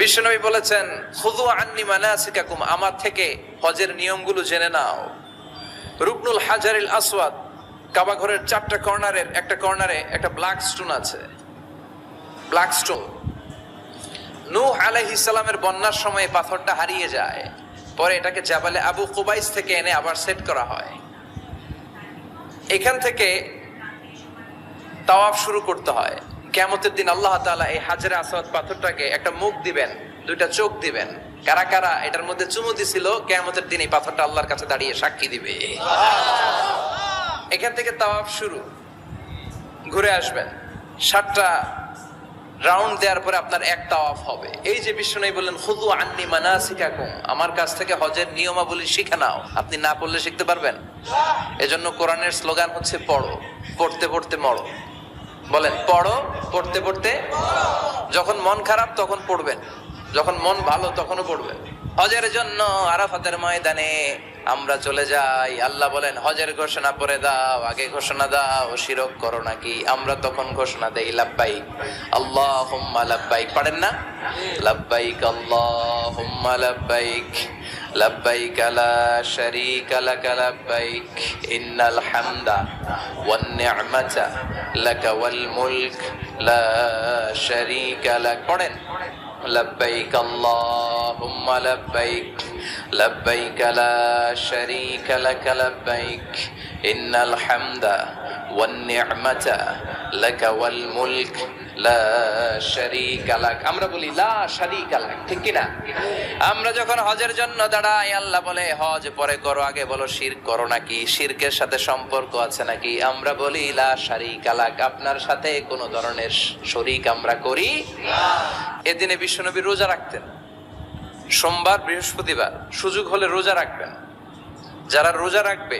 বিশ্বনবী বলেছেন খুদু আন্নি মানাসিকাকুম, আমার থেকে হজের নিয়মগুলো জেনে নাও। রুকনুল হাজারিল আসওয়াদ কাবা ঘরের চারটা কর্নারের একটা কর্নারে একটা ব্ল্যাক স্টোন আছে। Black stone. নূহ আলাইহিস সালামের বন্যার সময় পাথরটা হারিয়ে যায়। পরে এটাকে জাবালে আবু কুবাইস থেকে এনে আবার সেট করা হয়। এখান থেকে তাওয়াফ শুরু করতে হয়। কেমতের দিন আল্লাহ তাআলা এই হাজারে আসাদ পাথরটাকে একটা মুখ দিবেন, দুইটা চোখ দিবেন। কারা কারা এটার মধ্যে চুমু দিছিল কেমতের দিন এই পাথরটা আল্লাহর কাছে দাঁড়িয়ে সাক্ষী দিবে। এখান থেকে তাওয়াফ শুরু। ঘুরে আসবেন। সাতটা রাউন্ড দেওয়ার পরে আপনার এক তাওয়াফ হবে। এই যে বিষ্ণু বললেন খুদু আন্নি মানাসিকাকুম। আমার কাছ থেকে হজের নিয়মাবলী শিখে নাও। আপনি না পড়লে শিখতে পারবেন? এজন্য কোরআনের স্লোগান হচ্ছে, পড়ো, পড়তে পড়তে মরো। বলেন, পড়ো, পড়তে পড়তে। যখন মন খারাপ, তখন পড়বেন। যখন মন ভালো, তখনও পড়বেন। হজের জন্য আরাফাতের ময়দানে আমরা চলে যাই। আল্লাহ বলেন, হজের ঘোষণা পরে দাও, আগে ঘোষণা দাও, শিরক করো নাকি? আমরা তখন ঘোষণা দেই, লাব্বাইক। আল্লাহ হুম্মা লাব্বাইক। পারেন না? লাব্বাইক আল্লাহ হুম্মা লাব্বাইক। লাব্বাইক লা শারীকা লাক লাব্বাইক। ইন্নাল হামদা ওয়ান নি'মাতা লাক ওয়াল মুলক। লা শারীকা লাক। পড়েন لبيك اللهم لبيك لبيك لا شريك لك لبيك إن الحمد والنعمة لك والملك لا شريك لك আমরা বলি লা শারীকা লাক ঠিক কি না আমরা যখন হজের জন্য দাঁড়াই আল্লাহ বলে হজ পরে করো আগে বলো শির করো নাকি শিরকের সাথে সম্পর্ক আছে নাকি আমরা বলি লা শারীকা লাক আপনার সাথে কোনো ধরনের শরীক আমরা করি এদিনে বিশ্বনবী রোজা রাখতেন সোমবার বৃহস্পতিবার সুযোগ হলে রোজা রাখবেন যারা রোজা রাখবে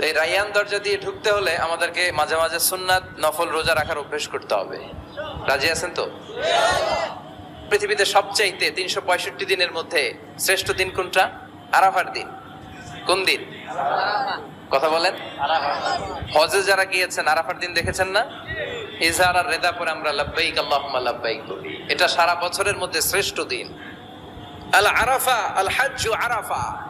তো এই রায়ান দরজা দিয়ে ঢুকতে হলে আমাদেরকে মাঝে মাঝে সুন্নাত, নফল রোজা রাখার অভ্যেস করতে হবে। রাজি আছেন তো? পৃথিবীতে সবচাইতে তিনশো পঁয়ষট্টি দিনের মধ্যে শ্রেষ্ঠ দিন কোনটা? আরাফার দিন। কোন দিন? কথা বলেন। হজে যারা গিয়েছেন, আরাফার দিন দেখেছেন না? ইজহার আর রেদা পরে আমরা লাব্বাইক, আল্লাহুম্মা লাব্বাইক। এটা সারা বছরের মধ্যে শ্রেষ্ঠ দিন। আল আরাফা আল হাজ্জু আরাফা।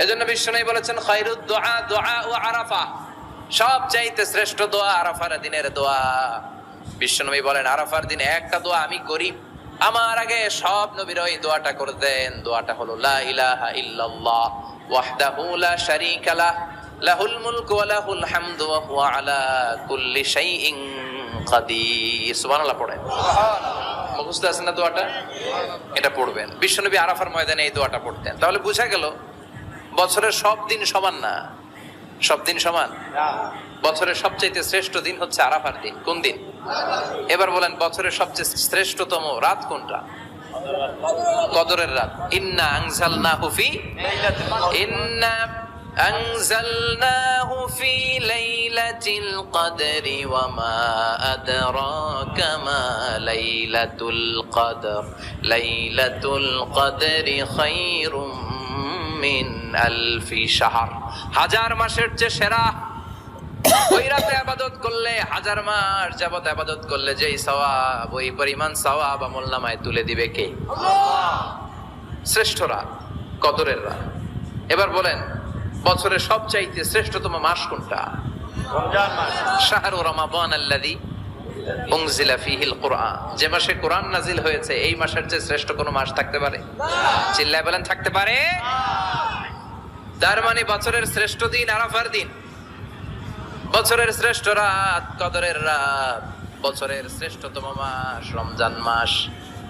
এজন্য বিশ্বনবী বলেছেন, খায়রুদ দোয়া দোয়া ও আরাফা। সব চাইতে শ্রেষ্ঠ দোয়া আরাফার দিনের দোয়া। বিশ্বনবী বলেন, আরাফার দিনে একটা দোয়া আমি করি। আমার আগে সব নবীর ওই দোয়াটা করতেন। দোয়াটা হলো, লা ইলাহা ইল্লাল্লাহ, ওয়াহদাহু লা শারীকা লাহ, লাহুল মুলকু ওয়া লাহুল হামদু ওয়া হুয়া আলা কুল্লি শাইইন কাদির সুবহানাল্লাহ পড়েন। মুখস্থ আছেন না দোয়াটা? এটা পড়বেন। বিশ্বনবী আরাফার ময়দানে এই দোয়াটা পড়তেন। তাহলে বোঝা গেল বছরের সব দিন সমান না সব দিন সমান না বছরের সবচেয়ে শ্রেষ্ঠ দিন হচ্ছে আরাফার দিন কোন দিন এবার বলেন বছরের সবচেয়ে শ্রেষ্ঠতম রাত কোনটা কদরের রাত ইন্না আনজালনাহু ফি ইন্না أنزلناه في ليلة القدر وما أدراك ما ليلة القدر ليلة القدر خير মিন আলফি শাহর। হাজার মাসের যে সেরা ওই রাতে আবাদত করলে হাজার মাস যাবত আবাদত করলে যেই সওয়াব ওই পরিমাণ সওয়াব আমল নামায় তুলে দিবে কে? শ্রেষ্ঠরা কদরের এবার বলেন বছরের সবচাইতে শ্রেষ্ঠতম মাস কোনটা? শাহরু রমাবান আল্লাদি যে মাসে কোরআন নাজিল হয়েছে, এই মাসের শ্রেষ্ঠ মাস থাকতে পারে? চিল্লায় বলেন, থাকতে পারে। তার মানে বছরের শ্রেষ্ঠ দিন আরাফার দিন। বছরের শ্রেষ্ঠ রাত, কদরের রাত। বছরের শ্রেষ্ঠতম মাস রমজান মাস।